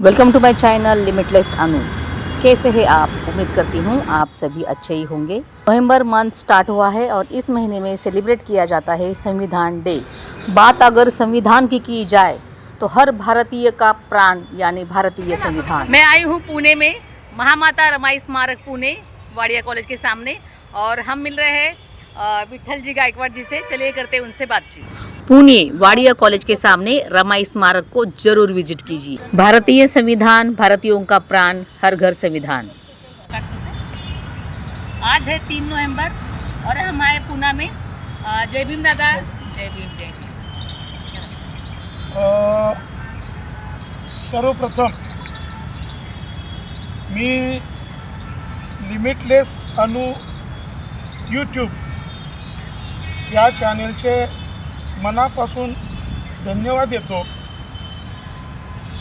Welcome to my channel limitless Anu कैसे हैं आप? उम्मीद करती हूँ आप सभी अच्छे ही होंगे। नवंबर मंथ स्टार्ट हुआ है और इस महीने में सेलिब्रेट किया जाता है संविधान डे बात अगर संविधान की की जाए तो हर भारतीय का प्राण, यानी भारतीय संविधान। मैं आई हूँ पुणे में, महामाता रमाई स्मारक पुणे, वाडिया कॉलेज के सामने। और हम मिल रहे हैं विठल जी गायकवाड़ जी से। चलिए करते उनसे बातचीत। पुणे वाडिया कॉलेज के सामने रमाई स्मारक को जरूर विजिट कीजिए। भारतीय संविधान भारतीयों का प्राण हर घर संविधान। आज है तीन नवंबर और हम आए पूना में जय भीम दादा। जय भीम जय भीम। सर्वप्रथम मी लिमिटलेस अनु यूट्यूब या चॅनेलचे मनापासून धन्यवाद देतो.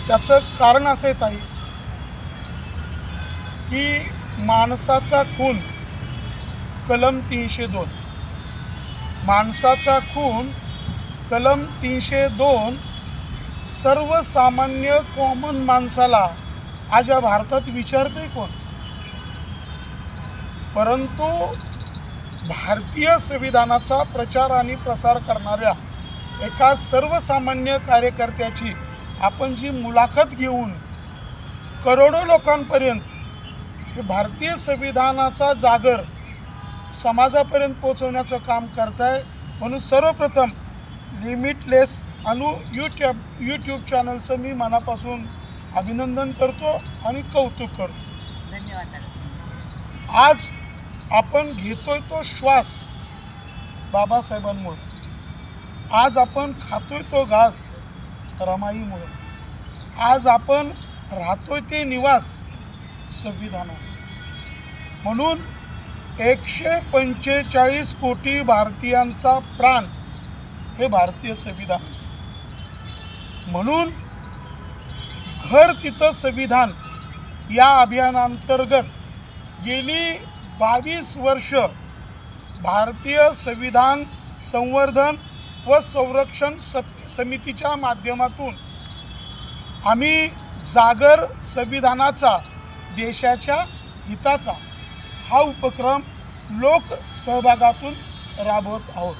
त्याचं कारण असं येत आहे की माणसाचा खून कलम तीनशे दोन. माणसाचा खून कलम तीनशे दोन सर्वसामान्य कॉमन माणसाला आज या भारतात विचारते कोण? परंतु भारतीय संविधानाचा प्रचार आणि प्रसार करणाऱ्या एका सर्वसामान्य कार्यकर्त्याची आपण जी मुलाखत घेऊन करोडो लोकांपर्यंत हे भारतीय संविधानाचा जागर समाजापर्यंत पोहोचवण्याचं काम करताय. म्हणून सर्वप्रथम लिमिटलेस अनु यूट्यूब यूट्यूब चॅनलचं मी मनापासून अभिनंदन करतो आणि कौतुक करतो. धन्यवाद आज आपण घेतोय तो श्वास बाबासाहेबांमुळे. आज आपण खातोय तो घास रमाईमुळे. आज आपण राहतोय ते निवास संविधानात. म्हणून एकशे पंचेचाळीस कोटी भारतीयांचा प्राण हे भारतीय संविधान म्हणून घर तिथं संविधान या अभियानांतर्गत गेली बावीस वर्ष भारतीय संविधान संवर्धन व संरक्षण स समितीच्या माध्यमातून आम्ही जागर संविधानाचा देशाच्या हिताचा हा उपक्रम लोकसहभागातून राबवत आहोत.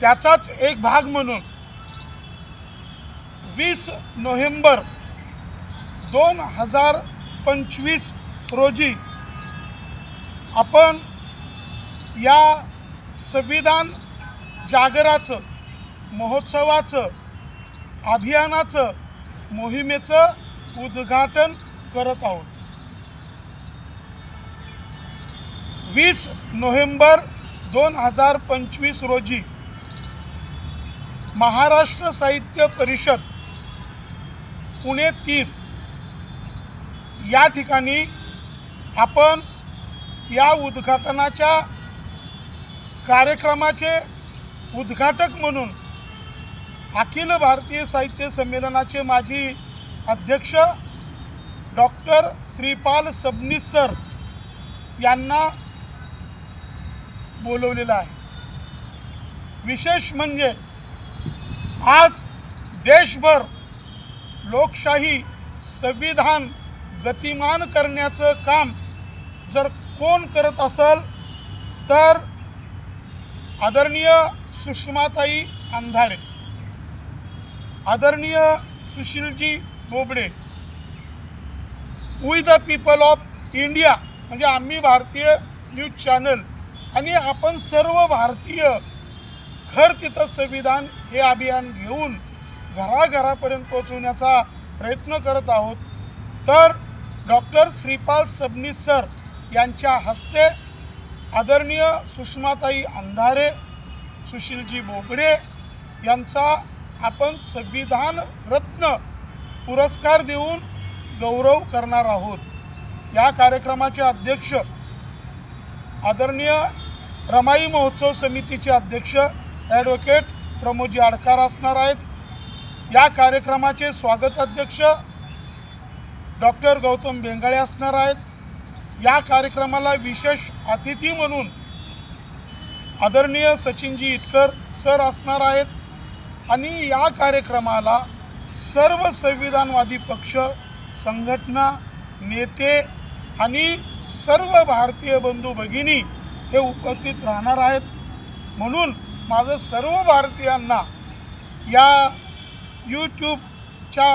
त्याचाच एक भाग म्हणून वीस नोव्हेंबर दोन हजार पंचवीस रोजी आपण या संविधान जागराचं महोत्सवाचं अभियानाचं मोहिमेचं उद्घाटन करत आहोत. वीस नोव्हेंबर दोन हजार पंचवीस रोजी महाराष्ट्र साहित्य परिषद पुणे तीस या ठिकाणी आपण या उद्घाटनाच्या कार्यक्रमाचे उद्घाटक म्हणून अखिल भारतीय साहित्य संमेलनाचे माजी अध्यक्ष डॉक्टर श्रीपाल सबनीस सर यांना बोलवलेलं आहे. विशेष म्हणजे आज देशभर लोकशाही संविधान गतिमान करण्याचं काम जर कोण करत असेल तर आदरणीय सुषमाताई अंधारे. आदरणीय सुशीलजी Bobde. We the people of India म्हणजे आम्ही भारतीय न्यूज चॅनल आणि आपण सर्व भारतीय घर तिथं संविधान हे अभियान घेऊन घराघरापर्यंत पोहोचवण्याचा प्रयत्न करत आहोत. तर डॉक्टर श्रीपाल सबनीस सर यांच्या हस्ते आदरणीय सुषमाताई अंधारे सुशीलजी बोबडे यांचा आपण संविधान रत्न पुरस्कार देऊन गौरव करणार आहोत. या कार्यक्रमाचे अध्यक्ष आदरणीय रमाई महोत्सव समितीचे अध्यक्ष ॲडव्होकेट प्रमोदजी आडकार असणार आहेत. या कार्यक्रमाचे स्वागत अध्यक्ष डॉक्टर गौतम बेंगाळे असणार आहेत. या कार्यक्रमाला विशेष अतिथी म्हणून आदरणीय सचिनजी इटकर सर असणार आहेत आणि या कार्यक्रमाला सर्व संविधानवादी पक्ष संघटना नेते आणि सर्व भारतीय बंधू भगिनी हे उपस्थित राहणार आहेत. म्हणून माझं सर्व भारतीयांना या यूट्यूबच्या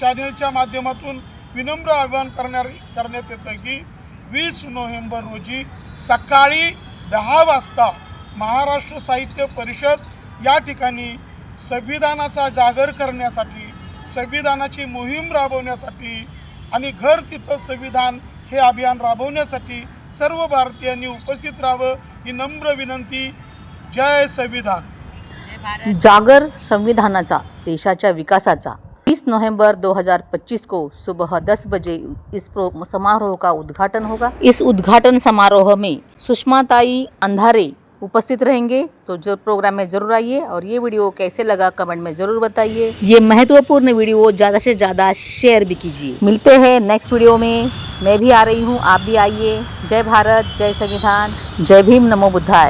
चॅनेलच्या माध्यमातून विनम्र आवाहन करणार करण्यात येतं की वीस नोव्हेंबर रोजी सकाळी दहा वाजता महाराष्ट्र साहित्य परिषद या ठिकाणी संविधानाचा जागर करण्यासाठी संविधानाची मोहीम राबवण्यासाठी आणि घर तिथं संविधान हे अभियान राबवण्यासाठी सर्व भारतीयांनी उपस्थित राहावं ही नम्र विनंती. जय संविधान. जागर संविधानाचा देशाच्या विकासाचा. 20 नवंबर 2025 को सुबह 10 बजे इस प्रो समारोह का उद्घाटन होगा? इस उद्घाटन समारोह में सुषमा ताई अंधारे उपस्थित रहेंगे तो जो प्रोग्राम में ज़रूर आइए और ये वीडियो कैसे लगा कमेंट में ज़रूर बताइए। ये महत्वपूर्ण वीडियो ज़्यादा से ज़्यादा शेयर भी कीजिए। मिलते हैं नेक्स्ट वीडियो में। मैं भी आ रही हूँ आप भी आइए। जय भारत जय संविधान। जय भीम नमो बुद्धाय।